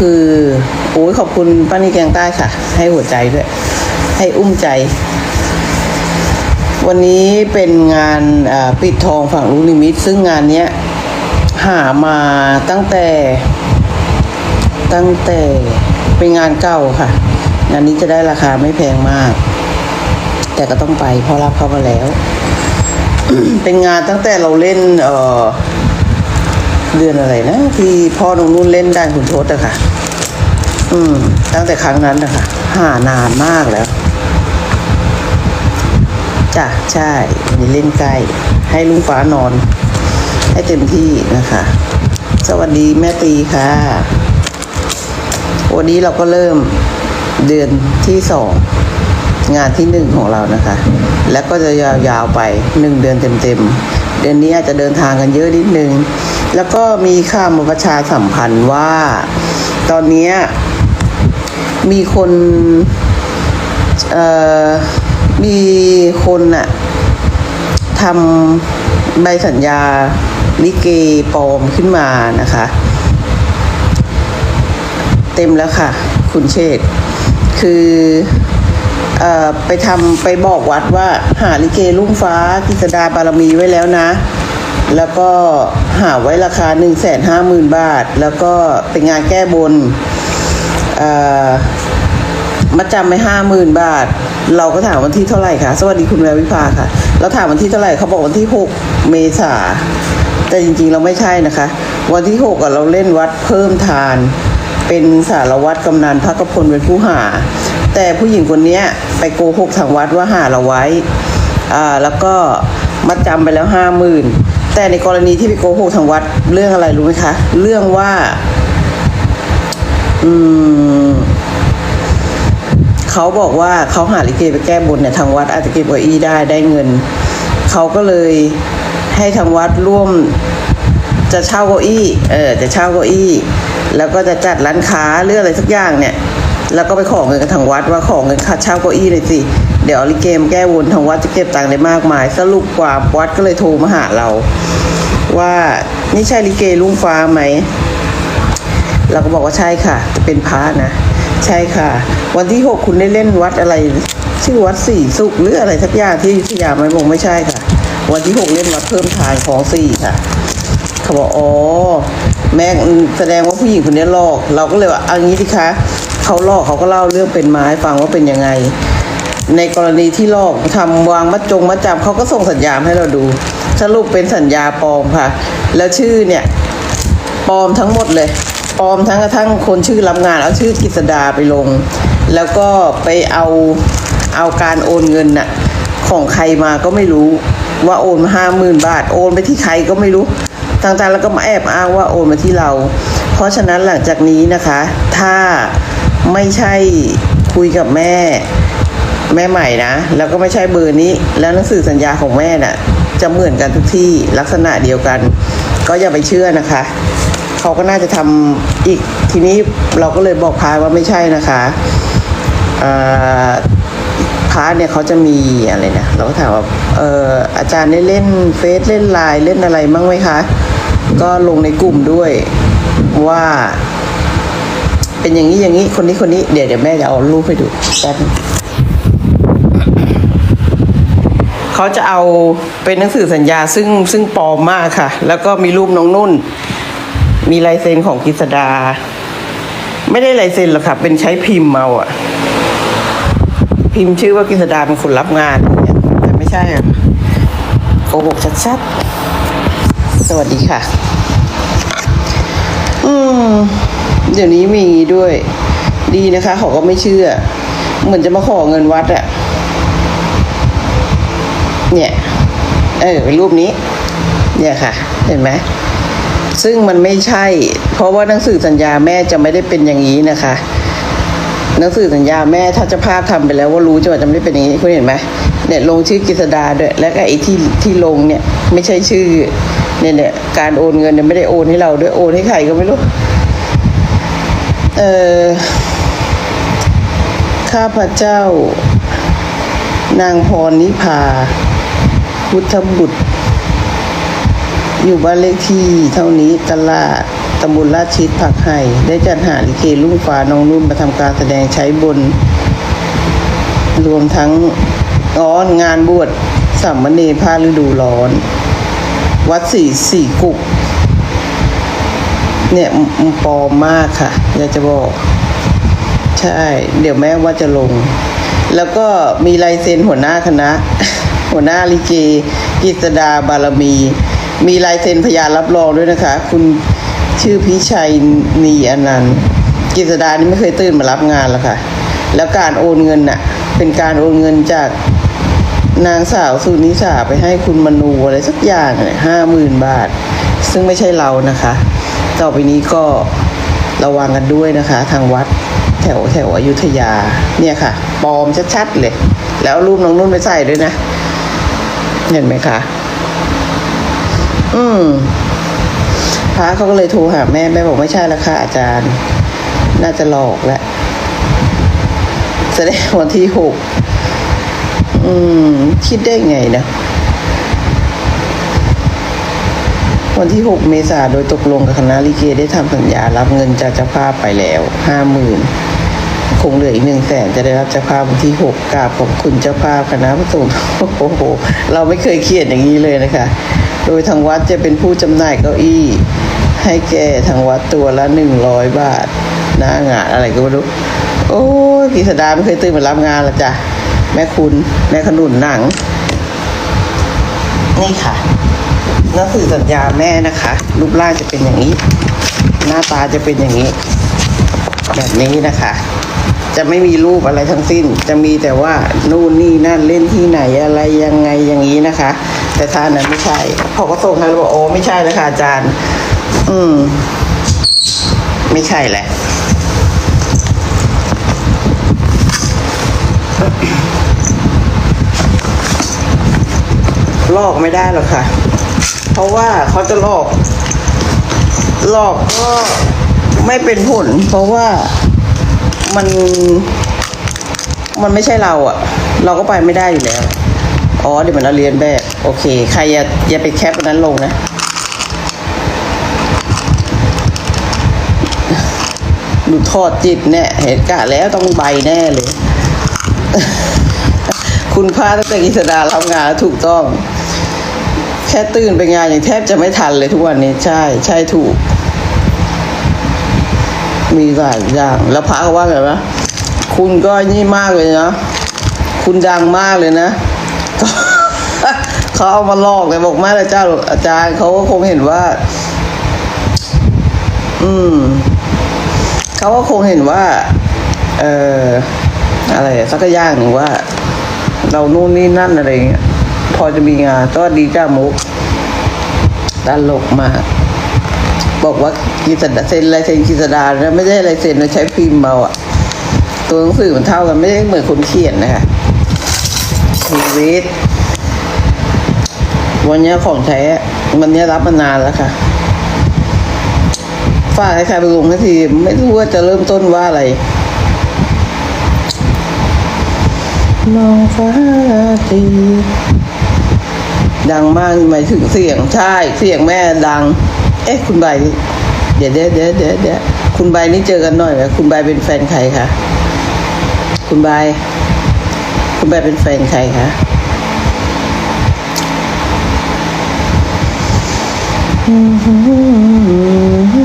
คือโอ้ยขอบคุณป้านีแกงใต้ค่ะ ให้หัวใจด้วย ให้อุ้มใจ วันนี้เป็นงานปิดทองฝั่งลูนิมิต ซึ่งงานเนี้ยหามาตั้งแต่ ตั้งแต่เป็นงานเก่าค่ะงานนี้จะได้ราคาไม่แพงมาก แต่ก็ต้องไปเพราะรับเข้ามาแล้ว เป็นงานตั้งแต่เราเล่น เออ เดือนอะไรนะที่พ่อน้องนุ่นเล่นได้ขุนทศอะค่ะ อืม ตั้งแต่ครั้งนั้นนะคะหานานมากแล้วจ้ะใช่วันนี้เล่นใกล้ ให้ลุงฟ้านอน ให้เต็มที่นะคะ สวัสดีแม่ตีค่ะ วันนี้เราก็เริ่มเดือนที่สอง งานที่หนึ่งของเรานะคะ แล้วก็จะยาวๆไปหนึ่งเดือนเต็มๆ เดือนนี้อาจจะเดินทางกันเยอะนิดนึง แล้วก็มีข่าวมาประชาสัมพันธ์ว่า ตอนนี้มีคนเอ่อมีคนอะทำใบสัญญาลิเกปลอมขึ้นมานะคะ เต็มแล้วค่ะ คุณเชษ์คือ ไปทำไปบอกวัดว่าหาลิเกลุ่งฟ้ากิษดาบารมีไว้แล้วนะ แล้วก็หาไว้ราคาหนึ่งแสนห้าหมื่นบาท แล้วก็เป็นงานแก้บนมาจำไปห้าหมื่นบาท เราก็ถามวันที่เท่าไหร่คะสวัสดีคุณแวววิภาค่ะ เราถามวันที่เท่าไหร่เขาบอกวันที่หกเมษาแต่จริงๆเราไม่ใช่นะคะ วันที่หกเราเล่นวัดเพิ่มทาน เป็นสารวัตรกำนันพักพลเป็นผู้หา แต่ผู้หญิงคนนี้ไปโกหกทางวัดว่าหาเราไว้อ่าแล้วก็มัดจำไปแล้วห้าหมื่นแต่ในกรณีที่ไปโกหกทางวัดเรื่องอะไรรู้ไหมคะ เรื่องว่า อืมเขาบอกว่าเขาหาลิเกไปแก้บนเนี่ยทางวัดอาจจะเก็บเก้าอี้ได้ได้เงิน เขาก็เลยให้ทางวัดร่วมจะเช่าเก้าอี้ เออจะเช่าเก้าอี้ แล้วก็จะจัดร้านค้าหรืออะไรสักอย่างเนี่ย แล้วก็ไปขอเงินกับทางวัดว่าขอเงินค่าเช่าเก้าอี้หน่อยสิ เดี๋ยวลิเกมแก้วนทางวัดจะเก็บตังค์ได้มากมาย สรุปกว่าวัดก็เลยโทรมาหาเรา ว่านี่ใช่ลิเกลุงฟ้าไหมเราก็บอกว่าใช่ค่ะ จะเป็นพระนะ ใช่ค่ะ วันที่หกคุณได้เล่นวัดอะไร ชื่อวัดสี่สุขหรืออะไรสักอย่างที่อยุธยาไหมบอกไม่ใช่ค่ะ วันที่หกเล่นวัดเพิ่มทานของสี่ค่ะเขาบอกอ๋อแม่แสดงว่าผู้หญิงคนนี้หลอก เราก็เลยว่าเอางี้สิคะ เขาหลอกเขาก็เล่าเรื่องเป็นมาให้ฟังว่าเป็นยังไง ในกรณีที่หลอกทำวางมัดจงมัดจำเขาก็ส่งสัญญามาให้เราดู สรุปเป็นสัญญาปลอมค่ะ แล้วชื่อเนี่ยปลอมทั้งหมดเลยปลอมทั้งกระทั่งคนชื่อรับงานเอาชื่อกฤษดาไปลง แล้วก็ไปเอาเอาการโอนเงินน่ะของใครมาก็ไม่รู้ว่าโอนมาห้าหมื่นบาท โอนไปที่ใครก็ไม่รู้ต่างๆแล้วก็มาแอบอ้างว่าโอนมาที่เรา เพราะฉะนั้นหลังจากนี้นะคะ ถ้า ไม่ใช่คุยกับแม่ แม่ใหม่นะ แล้วก็ไม่ใช่เบอร์นี้ แล้วหนังสือสัญญาของแม่น่ะ จะเหมือนกันทุกที่ลักษณะเดียวกัน ก็อย่าไปเชื่อนะคะเขาก็น่าจะทำอีกทีนี้เราก็เลยบอกพายว่าไม่ใช่นะคะอ่าพาร์ทเนี่ยเขาจะมีอะไรนะเราก็ถามว่าเอออาจารย์ได้เล่นเฟซเล่นไลน์เล่นอะไรบ้างไหมคะ ก็ลงในกลุ่มด้วยว่า เป็นอย่างนี้อย่างนี้คนนี้คนนี้เดี๋ยวเดี๋ยวแม่จะเอารูปให้ดูแป๊บนึงเขาจะเอาเป็นหนังสือสัญญาซึ่งซึ่งปลอมมากค่ะ แล้วก็มีรูปน้องนุ่น มีลายเซ็นของกฤษดา ไม่ได้ลายเซ็นหรอกค่ะ เป็นใช้พิมพ์เอาอะพิมพ์ชื่อว่ากฤษดาเป็นคนรับงาน แต่ไม่ใช่อะโกหกชัดๆ สวัสดีค่ะ เดี๋ยวนี้มีด้วย ดีนะคะ เขาก็ไม่เชื่อ เหมือนจะมาขอเงินวัดอะเนี่ย เออเป็นรูปนี้ เนี่ยค่ะ เห็นไหมซึ่งมันไม่ใช่ เพราะว่าหนังสือสัญญาแม่จะไม่ได้เป็นอย่างนี้นะคะ หนังสือสัญญาแม่ถ้าจะภาพทำไปแล้วว่ารู้จะว่าจะไม่ได้เป็นอย่างนี้คุณเห็นไหมเนี่ยลงชื่อกฤษดาด้วยแล้วก็ไอ้ที่ที่ลงเนี่ย ไม่ใช่ชื่อเนี่ยเนี่ยการโอนเงินเนี่ยไม่ได้โอนให้เราด้วยโอนให้ใครก็ไม่รู้ เออข้าพเจ้า นางพรนิพาพุทธบุตร อยู่บ้านเลขที่เท่านี้ตลาดตำบลลาดชิดผักไห่ได้จัดหาลิเกลุ่งฟ้าน้องนุ่นมาทำการแสดงใช้บน รวมทั้งอ๋อนงานบวชสามเณรผ้าฤดูร้อน วัดสี่สี่กุก เนี่ยมปอมมากค่ะ อยากจะบอก ใช่ เดี๋ยวแม่ว่าจะลง แล้วก็มีลายเซ็นหัวหน้าคณะ หัวหน้าลิเกกิษดาบารมี มีลายเซ็นพยานรับรองด้วยนะคะ คุณชื่อพิชัยนีอนันต์กิษดานี่ไม่เคยตื่นมารับงานหรอกค่ะ แล้วการโอนเงินน่ะ เป็นการโอนเงินจากนางสาวสุนิสาไปให้คุณมนูอะไรสักอย่างห้าหมื่นบาท ซึ่งไม่ใช่เรานะคะ ต่อไปนี้ก็ ระวังกันด้วยนะคะ ทางวัดแถวแถวอยุธยา เนี่ยค่ะปลอมชัดๆเลย แล้วรูปน้องนุ่นไปใส่ด้วยนะ เห็นไหมคะ อืมพระเขาก็เลยโทรหาแม่แม่บอกไม่ใช่ละค่ะอาจารย์ น่าจะหลอกแล้วแสดงวันที่หกอืม คิดได้ไงนะ วันที่ 6 เมษาโดยตกลงกับคณะลิเกได้ทำสัญญารับเงินจากเจ้าภาพไปแล้วห้าหมื่นคงเหลืออีกหนึ่งแสนจะได้รับเจ้าภาพวันที่ 6กราบขอบคุณเจ้าภาพคณะพระสงฆ์โอ้โห เราไม่เคยเขียนอย่างนี้เลยนะคะ โดยทางวัดจะเป็นผู้จำหน่ายเก้าอี้ ให้แก่ทางวัดตัวละหนึ่งร้อยบาท หน้างานอะไรก็ไม่รู้ โอ้ยกิษดาไม่เคยตื่นมารับงานละจ้ะแม่คุณแม่ขนุนหนังนี่ค่ะ หนังสือสัญญาแม่นะคะ รูปร่างจะเป็นอย่างนี้ หน้าตาจะเป็นอย่างนี้ แบบนี้นะคะ จะไม่มีรูปอะไรทั้งสิ้น จะมีแต่ว่านู่นนี่นั่นเล่นที่ไหนอะไรยังไงอย่างนี้นะคะ แต่ท่านั้นไม่ใช่พอก็ส่งให้เราบอกโอ้ไม่ใช่แล้วค่ะอาจารย์ อืม ไม่ใช่แหละลอกไม่ได้หรอกค่ะ เพราะว่าเขาจะหลอก หลอกก็ไม่เป็นผล เพราะว่ามัน มันไม่ใช่เราอะเราก็ไปไม่ได้อยู่แล้ว อ๋อเดี๋ยวมันเอาเรียนแบบโอเค ใครอย่าอย่าไปแคปอันนั้นลงนะดูทอดจิตเนี่ยเหตุการณ์แล้วต้องใบแน่เลย คุณพลาดตั้งแต่กิษดารับงานถูกต้อง แค่ตื่นไปงานอย่างแทบจะไม่ทันเลยทุกวันนี้ใช่ ใช่ถูก มีหลายอย่าง แล้วพระเขาว่าไงวะคุณก็นี่มากเลยนะคุณดังมากเลยนะเขาเอามาลอกเลยบอกไม่ละเจ้ารอกอาจารย์เขาก็คงเห็นว่า อืมเขาก็คงเห็นว่า เอ่ออะไรสักอย่างหนึ่งว่า เรานู่นนี่นั่นอะไรเงี้ย อจะมีงานก็ดีจ้ามุกตลกมากบอกว่ากิษดาเซ็นลายเซ็นกิษดานะไม่ใช่ลายเซ็นเราใช้พิมพ์เมาอะตัวหนังสือมันเท่ากันไม่ได้เหมือนคนเขียนนะคะชีวิตวันเนี้ยของใช้วันเนี้ยรับมานานแล้วค่ะฝากให้ใครไปลงทันที ไม่รู้ว่าจะเริ่มต้นว่าอะไรมองฟ้าตี ดังมากหมายถึงเสียงใช่เสียงแม่ดัง เอ๊ะคุณใบเดี๋ยวเดี๋ยวเดี๋ยวเดี๋ยวคุณใบนี่เจอกันหน่อยไหมคุณใบเป็นแฟนใครคะคุณใบคุณใบเป็นแฟนใครคะอืม